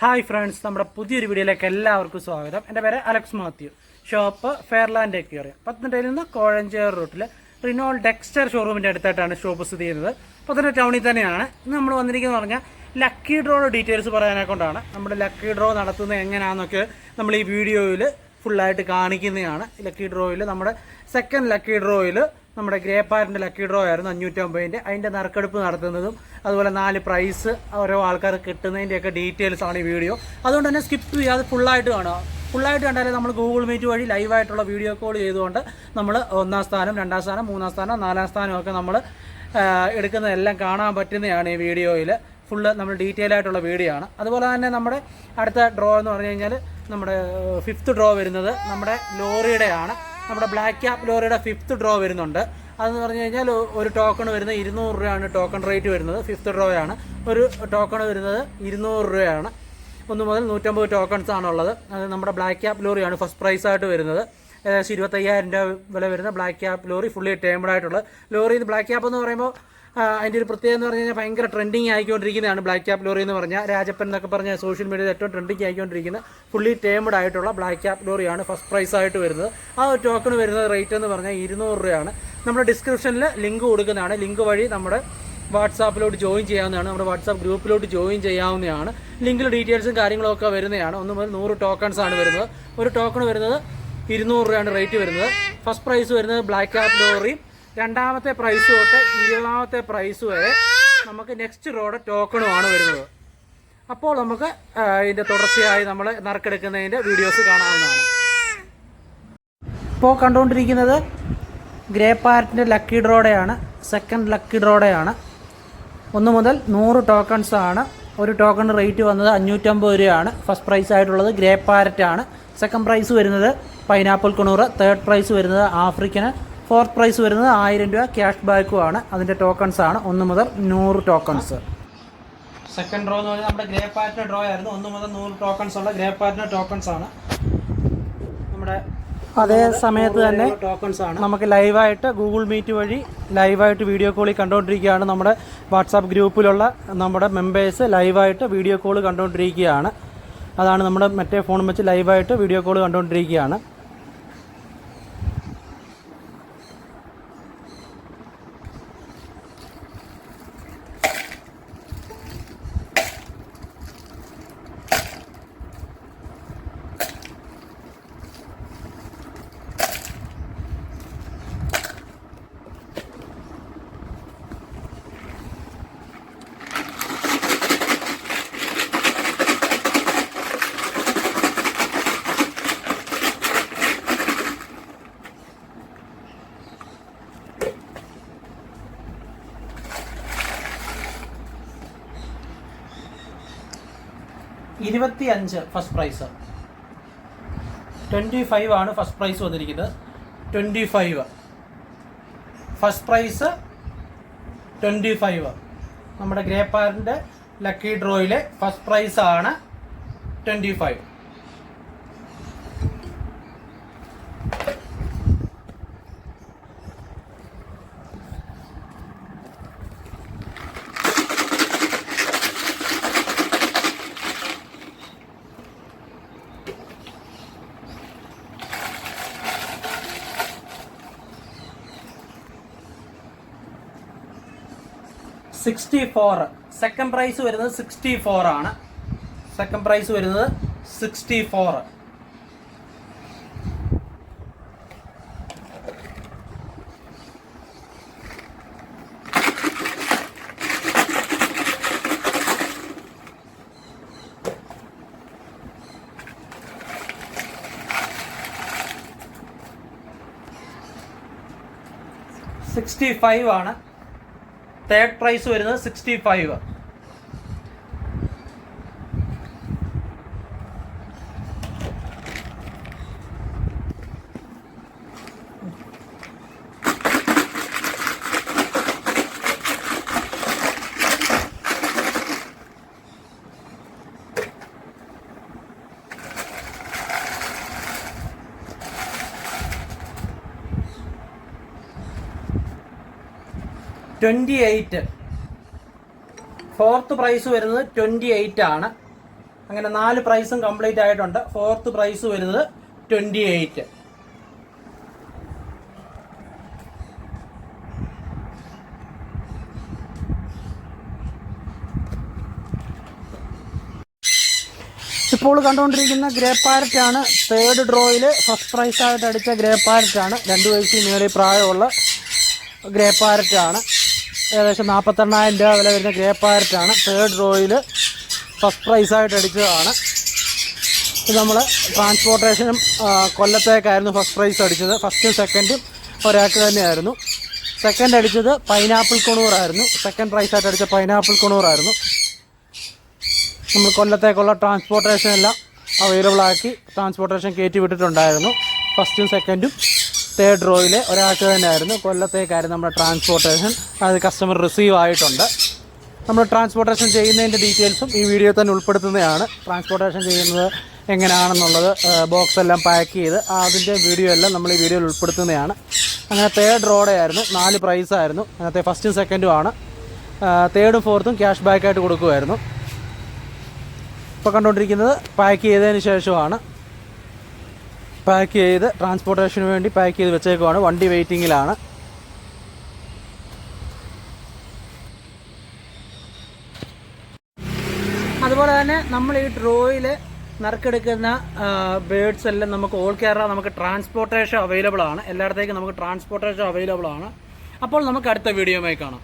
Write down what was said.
Hi friends നമ്മുടെ പുതിയൊരു വീഡിയോയിലേക്ക് എല്ലാവർക്കും സ്വാഗതം. എന്റെ പേര് Alex Mathew. Shop Fairland Aquaria പത്തനംതിട്ടയിൽ നിന്ന് കോഴഞ്ചേർ റൂട്ടിൽ റിനോൾ ഡെക്സ്റ്റർ ഷോറൂമിന്റെ അടുത്തായിട്ടാണ് ഷോപ്പ് സ്ഥിതി ചെയ്യുന്നത്. പത്തനംതിട്ട ടൗണിൽ തന്നെയാണ്. ഇന്ന് നമ്മൾ വന്നിരിക്കുന്നത് പറഞ്ഞാൽ ലക്കി ഡ്രോയുടെ ഡീറ്റെയിൽസ് പറയാനെ കൊണ്ടാണ്. നമ്മുടെ ലക്കി ഡ്രോ നടത്തുന്നത് എങ്ങനെയാണെന്നൊക്കെ നമ്മൾ ഈ വീഡിയോയിൽ ഫുള്ളായിട്ട് കാണിക്കുന്നതാണ്. ലക്കി ഡ്രോയിൽ നമ്മുടെ സെക്കൻഡ് ലക്കി ഡ്രോയിൽ നമ്മുടെ ഗ്രേ പാരിന്റെ ലക്കി ഡ്രോ ആയിരുന്നു അഞ്ഞൂറ്റമ്പതിന്റെ. അതിന്റെ നറുക്കെടുപ്പ് നടത്തുന്നതും അതുപോലെ നാല് പ്രൈസ് ഓരോ ആൾക്കാർക്ക് കിട്ടുന്നതിന്റെയൊക്കെ ഡീറ്റെയിൽസ് ആണ് ഈ വീഡിയോ അതുകൊണ്ട് തന്നെ സ്കിപ്പ് ചെയ്യാതെ ഫുള്ളായിട്ട് കാണുക. ഫുള്ളായിട്ട് കണ്ടാലേ നമ്മൾ ഗൂഗിൾ മീറ്റ് വഴി ലൈവായിട്ടുള്ള വീഡിയോ കോൾ ചെയ്തുകൊണ്ട് നമ്മൾ ഒന്നാം സ്ഥാനം രണ്ടാം സ്ഥാനം മൂന്നാം സ്ഥാനം നാലാം സ്ഥാനമൊക്കെ നമ്മൾ എടുക്കുന്നതെല്ലാം കാണാൻ പറ്റുന്നതാണ് ഈ വീഡിയോയിൽ ഫുള്ള് നമ്മൾ ഡീറ്റെയിൽ ആയിട്ടുള്ള വീഡിയോ ആണ്. അതുപോലെ തന്നെ നമ്മുടെ അടുത്ത ഡ്രോ എന്ന് പറഞ്ഞു കഴിഞ്ഞാൽ നമ്മുടെ ഫിഫ്ത്ത് ഡ്രോ വരുന്നത് നമ്മുടെ ലോറിയുടെയാണ്. നമ്മുടെ ബ്ലാക്ക് ക്യാപ് ലോറിയുടെ ഫിഫ്ത്ത് ഡ്രോ വരുന്നുണ്ട്. അതെന്ന് പറഞ്ഞു കഴിഞ്ഞാൽ ഒരു ടോക്കൺ വരുന്നത് ഇരുന്നൂറ് രൂപയാണ് ടോക്കൺ റേറ്റ് വരുന്നത്. ഫിഫ്ത്ത് ഡ്രോ ആണ്. ഒരു ടോക്കൺ വരുന്നത് ഇരുന്നൂറ് രൂപയാണ്. ഒന്ന് മുതൽ നൂറ്റമ്പത് ടോക്കൺസ് ആണുള്ളത്. അത് നമ്മുടെ ബ്ലാക്ക് ക്യാപ് ലോറിയാണ് ഫസ്റ്റ് പ്രൈസ് ആയിട്ട് വരുന്നത്. ഏകദേശം ഇരുപത്തയ്യായിരം രൂപ വില വരുന്ന black cap lorry fully termed ആയിട്ടുള്ള ലോറി ബ്ലാക്ക് ക്യാപ്പ് എന്ന് പറയുമ്പോൾ അതിന്റെ ഒരു പ്രത്യേകത എന്ന് പറഞ്ഞു കഴിഞ്ഞാൽ ഭയങ്കര ട്രെൻഡിങ് ആയിക്കൊണ്ടിരിക്കുന്നതാണ് ബ്ലാക്ക് ക്യാപ് ലോറി എന്ന് പറഞ്ഞാൽ. രാജപ്പൻ എന്നൊക്കെ പറഞ്ഞ സോഷ്യൽ മീഡിയയിൽ ഏറ്റവും ട്രെൻഡിങ് ആയിക്കൊണ്ടിരിക്കുന്ന ഫുള്ളി ടേംഡ് ആയിട്ടുള്ള ബ്ലാക്ക് ക്യാപ് ലോറിയാണ് ഫസ്റ്റ് പ്രൈസ് ആയിട്ട് വരുന്നത്. ആ ഒരു ടോക്കൺ വരുന്നത് റേറ്റ് എന്ന് പറഞ്ഞാൽ ഇരുന്നൂറ് രൂപയാണ്. നമ്മുടെ ഡിസ്ക്രിപ്ഷനിൽ ലിങ്ക് കൊടുക്കുന്നതാണ്. ലിങ്ക് വഴി നമ്മുടെ വാട്സാപ്പിലോട്ട് ജോയിൻ ചെയ്യാവുന്നതാണ്. നമ്മുടെ വാട്സാപ്പ് ഗ്രൂപ്പിലോട്ട് ജോയിൻ ചെയ്യാവുന്നതാണ്. ലിങ്കിൽ ഡീറ്റെയിൽസും കാര്യങ്ങളൊക്കെ വരുന്നതാണ്. ഒന്ന് മുതൽ നൂറ് ടോക്കൺസ് ആണ് വരുന്നത്. ഒരു ടോക്കൺ വരുന്നത് ഇരുന്നൂറ് രൂപയാണ് റേറ്റ് വരുന്നത്. ഫസ്റ്റ് പ്രൈസ് വരുന്നത് ബ്ലാക്ക് ആപ്പ് ലോറിയും രണ്ടാമത്തെ പ്രൈസ് തൊട്ട് ഇരുപതാമത്തെ പ്രൈസ് വരെ നമുക്ക് നെക്സ്റ്റ് റോഡ് ടോക്കണുമാണ് വരുന്നത്. അപ്പോൾ നമുക്ക് ഇതിന്റെ തുടർച്ചയായി നമ്മൾ നറുക്കെടുക്കുന്നതിന്റെ വീഡിയോസ് കാണാവുന്നതാണ്. ഇപ്പോൾ കണ്ടുകൊണ്ടിരിക്കുന്നത് ഗ്രേ പാരറ്റിന്റെ ലക്കി ഡ്രോഡയാണ് സെക്കൻഡ് ലക്കി ഡ്രോഡയാണ് ഒന്ന് മുതൽ നൂറ് ആണ്. ഒരു ടോക്കൺ റേറ്റ് വന്നത് അഞ്ഞൂറ്റമ്പത് രൂപയാണ്. ഫസ്റ്റ് പ്രൈസ് ആയിട്ടുള്ളത് ഗ്രേ പാരറ്റാണ് സെക്കൻഡ് പ്രൈസ് വരുന്നത് പൈനാപ്പിൾ കുണൂറ്. തേർഡ് പ്രൈസ് വരുന്നത് ആഫ്രിക്കന്. ഫോർത്ത് പ്രൈസ് വരുന്നത് ആയിരം രൂപ ക്യാഷ് ബാക്കും ആണ് അതിന്റെ ടോക്കൺസ് ആണ്. ഒന്ന് മുതൽ നൂറ് ടോക്കൺസ് സെക്കൻഡ് ഡ്രോ എന്ന് പറഞ്ഞാൽ നമ്മുടെ ഗ്രേ പാറ്റിന് ഡ്രോ ആയിരുന്നു. ഒന്ന് മുതൽ നൂറ് ടോക്കൺസ് ഉള്ള ഗ്രേ പാറ്റിന് ടോക്കൺസ് ആണ്. നമ്മുടെ അതേ സമയത്ത് തന്നെ ടോക്കൺസ് ആണ്. നമുക്ക് ലൈവായിട്ട് ഗൂഗിൾ മീറ്റ് വഴി ലൈവായിട്ട് വീഡിയോ കോളിൽ കണ്ടുകൊണ്ടിരിക്കുകയാണ് നമ്മുടെ വാട്സാപ്പ് ഗ്രൂപ്പിലുള്ള നമ്മുടെ മെമ്പേഴ്സ് ലൈവായിട്ട് വീഡിയോ കോൾ കണ്ടുകൊണ്ടിരിക്കുകയാണ് അതാണ് നമ്മുടെ മറ്റേ ഫോണും വെച്ച് ലൈവായിട്ട് വീഡിയോ കോൾ കണ്ടുകൊണ്ടിരിക്കുകയാണ് ഇരുപത്തി അഞ്ച് ഫസ്റ്റ് പ്രൈസ്. ട്വന്റി ഫൈവ് ആണ് ഫസ്റ്റ് പ്രൈസ് വന്നിരിക്കുന്നത്. Twenty five. First prize twenty five. നമ്മുടെ ഗ്രേ ലക്കി ഡ്രോയിലെ ഫസ്റ്റ് പ്രൈസ് ആണ് twenty five. Sixty four second prize വരുന്നത് സിക്സ്റ്റി ഫോർ ആണ്. സെക്കൻഡ് പ്രൈസ് വരുന്നത് സിക്സ്റ്റി ഫോർ സിക്സ്റ്റി ഫൈവ് ആണ്. തേർഡ് പ്രൈസ് വരുന്നത് sixty five twenty eight fourth prize വരുന്നത് twenty eight ആണ്. അങ്ങനെ നാല് പ്രൈസും കംപ്ലീറ്റ് ആയിട്ടുണ്ട്. ഫോർത്ത് പ്രൈസ് വരുന്നത് ട്വന്റി എയ്റ്റ് ഇപ്പോൾ കണ്ടുകൊണ്ടിരിക്കുന്ന ഗ്രേ പാരറ്റ് ആണ്. തേർഡ് ഡ്രോയിൽ ഫസ്റ്റ് പ്രൈസ് ആയിട്ട് അടിച്ച ഗ്രേ പാരറ്റ് ആണ്. രണ്ട് വയസ്സിൽ മേളിൽ പ്രായമുള്ള ഗ്രേ പാരറ്റ് ആണ്. ഏകദേശം നാൽപ്പത്തെണ്ണായിരം രൂപ വില വരുന്ന ഗ്രേ പാരറ്റാണ്. Third റോയിൽ first പ്രൈസായിട്ട് അടിച്ചതാണ്. ഇത് നമ്മൾ ട്രാൻസ്പോർട്ടേഷനും കൊല്ലത്തേക്കായിരുന്നു ഫസ്റ്റ് പ്രൈസ് അടിച്ചത്. ഫസ്റ്റും സെക്കൻഡും ഒരാൾക്ക് തന്നെയായിരുന്നു. സെക്കൻഡ് അടിച്ചത് പൈനാപ്പിൾ കൊണൂറായിരുന്നു സെക്കൻഡ് പ്രൈസായിട്ട് അടിച്ച പൈനാപ്പിൾ കൊണൂറായിരുന്നു നമ്മൾ കൊല്ലത്തേക്കുള്ള ട്രാൻസ്പോർട്ടേഷൻ എല്ലാം അവൈലബിൾ ആക്കി ട്രാൻസ്പോർട്ടേഷൻ കയറ്റി വിട്ടിട്ടുണ്ടായിരുന്നു. ഫസ്റ്റും സെക്കൻഡും തേർഡ് റോയിൽ ഒരാൾക്ക് തന്നെയായിരുന്നു. കൊല്ലത്തേക്കായിരുന്നു നമ്മുടെ ട്രാൻസ്പോർട്ടേഷൻ അത് കസ്റ്റമർ റിസീവ് ആയിട്ടുണ്ട്. നമ്മൾ ട്രാൻസ്പോർട്ടേഷൻ ചെയ്യുന്നതിന്റെ ഡീറ്റെയിൽസും ഈ വീഡിയോ തന്നെ ഉൾപ്പെടുത്തുന്നതാണ്. ട്രാൻസ്പോർട്ടേഷൻ ചെയ്യുന്നത് എങ്ങനെയാണെന്നുള്ളത് ബോക്സ് എല്ലാം പാക്ക് ചെയ്ത് അതിന്റെ വീഡിയോ എല്ലാം നമ്മൾ ഈ വീഡിയോയിൽ ഉൾപ്പെടുത്തുന്നതാണ്. അങ്ങനെ തേർഡ് റോഡായിരുന്നു നാല് പ്രൈസായിരുന്നു അങ്ങനത്തെ ഫസ്റ്റും സെക്കൻഡും ആണ്. തേർഡും ഫോർത്തും ക്യാഷ് ബാക്കായിട്ട് കൊടുക്കുമായിരുന്നു. ഇപ്പോൾ കണ്ടുകൊണ്ടിരിക്കുന്നത് പാക്ക് ചെയ്തതിന് ശേഷമാണ്. പാക്ക് ചെയ്ത് ട്രാൻസ്പോർട്ടേഷന് വേണ്ടി പാക്ക് ചെയ്ത് വെച്ചേക്കുവാണ്. വണ്ടി വെയിറ്റിങ്ങിലാണ് അതുപോലെ തന്നെ നമ്മൾ ഈ ഡ്രോയിൽ നറുക്കെടുക്കുന്ന ബേഡ്സ് എല്ലാം നമുക്ക് ഓൾ കേരള നമുക്ക് ട്രാൻസ്പോർട്ടേഷൻ അവൈലബിൾ ആണ്. എല്ലായിടത്തേക്കും നമുക്ക് ട്രാൻസ്പോർട്ടേഷൻ അവൈലബിൾ ആണ്. അപ്പോൾ നമുക്ക് അടുത്ത വീഡിയോയുമായി കാണാം.